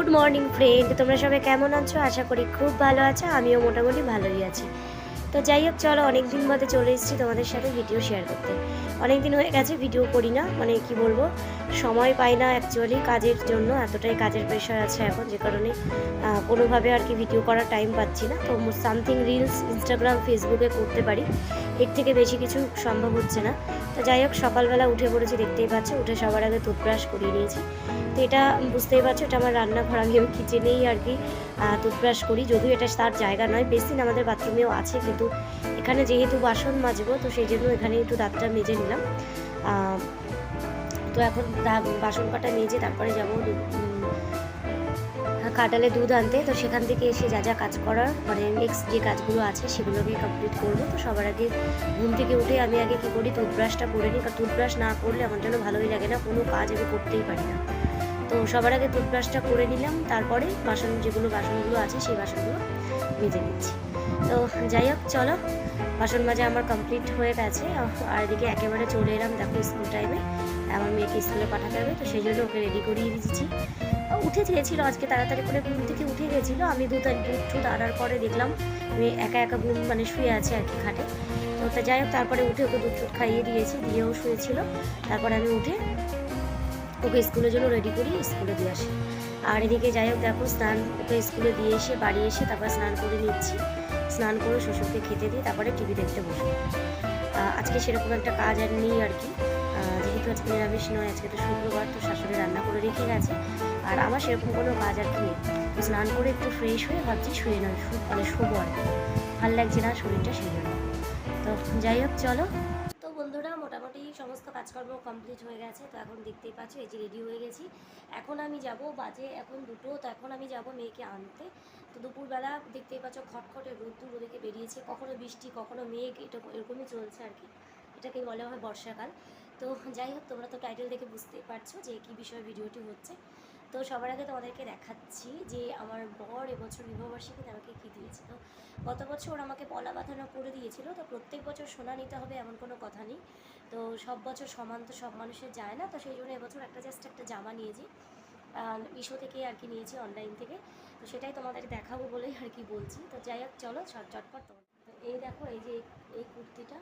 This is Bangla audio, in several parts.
গুড মর্নিং ফ্রেন্ড তোমরা সবাই কেমন আছো? আশা করি খুব ভালো আছো। আমিও মোটামুটি ভালোই আছি। তো যাই হোক, চলো অনেক দিন বাদে চলে এসেছি তোমাদের সাথে ভিডিও শেয়ার করতে। অনেক দিন হয়ে গেছে ভিডিও করি না মানে কি বলব, সময় পাই না অ্যাকচুয়ালি কাজের জন্য, এতটাই কাজের প্রেশার আছে এখন যে কারণে কোনোভাবে আর কি ভিডিও করার টাইম পাচ্ছি না। তো সামথিং রিলস ইনস্টাগ্রাম ফেসবুকে করতে পারি, এর থেকে বেশি কিছু সম্ভব হচ্ছে না। তো যাই হোক, সকালবেলা উঠে পড়েছি, দেখতেই পাচ্ছ, উঠে সবার আগে টুথব্রাশ করিয়ে নিয়েছি। তো এটা বুঝতেই পারছ, এটা আমার রান্নাঘর, আমি আমি কিচেনেই আর কি টুথব্রাশ করি, যদিও এটা তার জায়গা নয় বেসিন আমাদের বাথরুমেও আছে, কিন্তু এখানে যেহেতু বাসন মাজবো, তো সেই জন্য এখানে একটু দাঁতটা মেজে নিলাম। তো এখন বাসন কাটা মেজে তারপরে যাব কাটালে দুধ আনতে। তো সেখান থেকে এসে যা যা কাজ করার মানে নেক্সট যে কাজগুলো আছে সেগুলোকে কমপ্লিট করব। তো সবার আগে ঘুম থেকে উঠে আমি আগে কী করি টুথব্রাশটা করে নিই। কারণ টুথব্রাশ না করলে আমার জন্য ভালোই লাগে না, কোনো কাজ আমি করতেই পারি না। তো সবার আগে টুথব্রাশটা করে নিলাম, তারপরে বাসন, যেগুলো বাসনগুলো আছে, সেই বাসনগুলো মেজে নিচ্ছি। তো যাই হোক, চলো। বাসন মাজা আমার কমপ্লিট হয়ে গেছে। আর এদিকে একেবারে চলে এলাম, দেখো স্কুল টাইমে আমার মেয়েকে স্কুলে পাঠাতে হবে, তো সেই জন্য ওকে রেডি করিয়ে দিচ্ছি উঠে গিয়েছিল আজকে, তাড়াতাড়ি করে ঘুম থেকে উঠে গেছিল আমি দুধ টুধ আনার পরে দেখলাম, আমি একা একা ঘুম মানে শুয়ে আছে আর কি খাটে। তো তা যাই হোক, তারপরে উঠে ওকে দুধ টুধ খাইয়ে দিয়েছি, দিয়েও শুয়েছিল। তারপরে আমি উঠে ওকে স্কুলের জন্য রেডি করি স্কুলে দিয়ে আসি। আর এদিকে যাই হোক, দেখো স্নান, ওকে স্কুলে দিয়ে এসে বাড়ি এসে তারপর স্নান করে নিচ্ছি। স্নান করে শ্বশুরকে খেতে দিই তারপরে টিভি দেখতে বসি। আজকে সেরকম একটা কাজ আর নেই আর কি। যেহেতু আজকে নিরামিষ নয়, আজকে তো শুক্রবার, তো শাশুড়ি রান্না করে রেখে গেছে। আর আমার সেরকম কোনো কাজ আর কি নেই। স্নান করে একটু ফ্রেশ হয়ে ভাবছি শুয়ে নয় মানে শুভ আর কি। ভালো লাগছে না শরীরটা সেই জন্য। তো যাই হোক, চলো। সমস্ত কাজকর্ম কমপ্লিট হয়ে গেছে, তো এখন দেখতেই পাচ্ছ, এই যে রেডি হয়ে গেছি। এখন আমি যাব বাজে, এখন দুটো, তো এখন আমি যাব মেয়েকে আনতে। তো দুপুরবেলা দেখতেই পাচ্ছ, খটখটে রোদ্দুর ওদিকে বেরিয়েছে। কখনো বৃষ্টি, কখনো মেঘ, এটা এরকমই চলছে আর কি। এটাকে বলা হয় বর্ষাকাল। তো যাই হোক, তোমরা তো টাইটেল দেখে বুঝতে পারছ যে কি বিষয়ে ভিডিওটি হচ্ছে। তো সবার আগে তোমাদেরকে দেখাচ্ছি যে আমার বর এবছর বিবাহবার্ষিকীতে আমাকে কী দিয়েছে তো গত বছর আমাকে পলা বাঁধানো করে দিয়েছিল, তো প্রত্যেক বছর সোনা নিতে হবে এমন কোনো কথা নেই। তো সব বছর সমান তো সব মানুষের যায় না, তো সেই জন্য এবছর একটা জাস্ট একটা জামা নিয়েছি। মিশো থেকে আর কি নিয়েছি অনলাইন থেকে। তো সেটাই তোমাদের দেখাবো বলেই আর কি বলছি। তো যাই হোক, চলো চটপট তোমার এই দেখো, এই যে এই কুর্তিটা।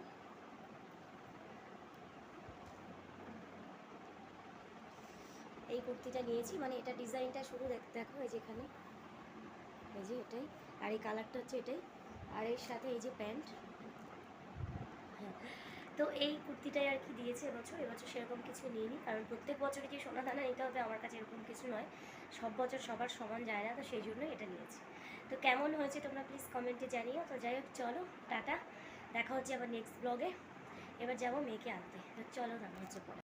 এই কুর্তিটা নিয়েছি। মানে এটা ডিজাইনটা শুধু দেখ- এই যে এখানে। এই যে এটাই। আর এই কালারটা হচ্ছে এটাই। আর এর সাথে এই যে প্যান্ট। হ্যাঁ। তো এই কুর্তিটাই আর কি দিয়েছে এবছর। এবছর সেরকম কিছু নিইনি। কারণ প্রত্যেক বছরই যে সোনা দানা নিতে হবে? আমার কাছে এরকম কিছু নয়। সব বছর সবার সমান যায় না, তো সেই জন্য এটা নিয়েছি। তো কেমন হয়েছে তোমরা প্লিজ কমেন্টে জানিও। তো যাই হোক, চলো, টাটা। দেখা হচ্ছে আবার নেক্সট ব্লগে এবার যাব মেয়েকে আনতে। তো চলো দেখা হচ্ছে পরে।